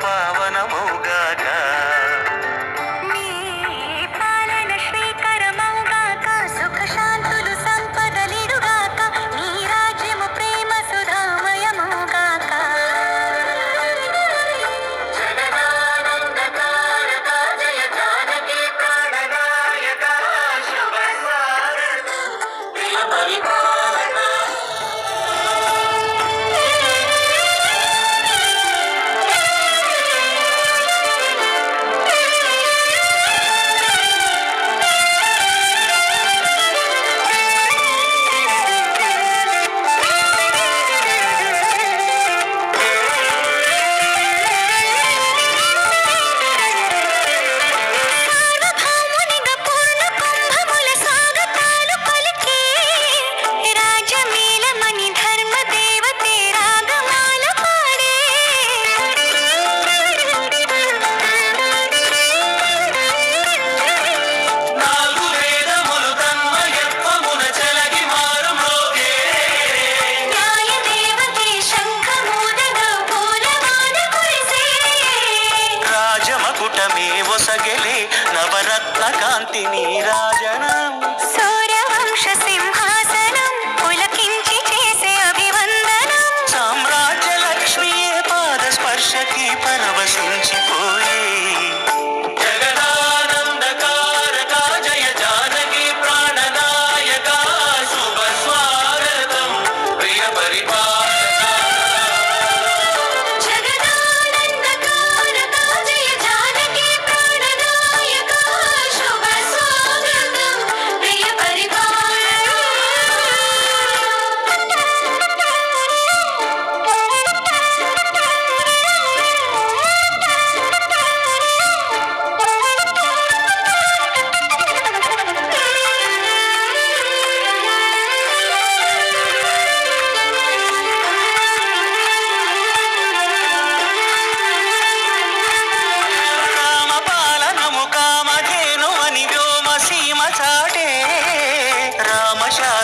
Papa ఓటమే వసగలే నవరత్న కాంతి నీరాజనం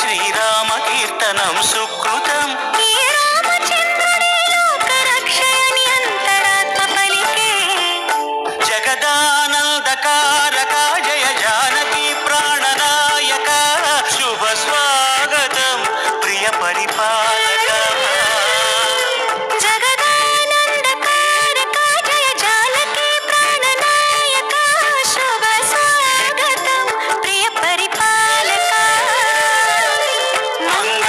శ్రీరామకీర్తనం సుకృతం.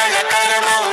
la cara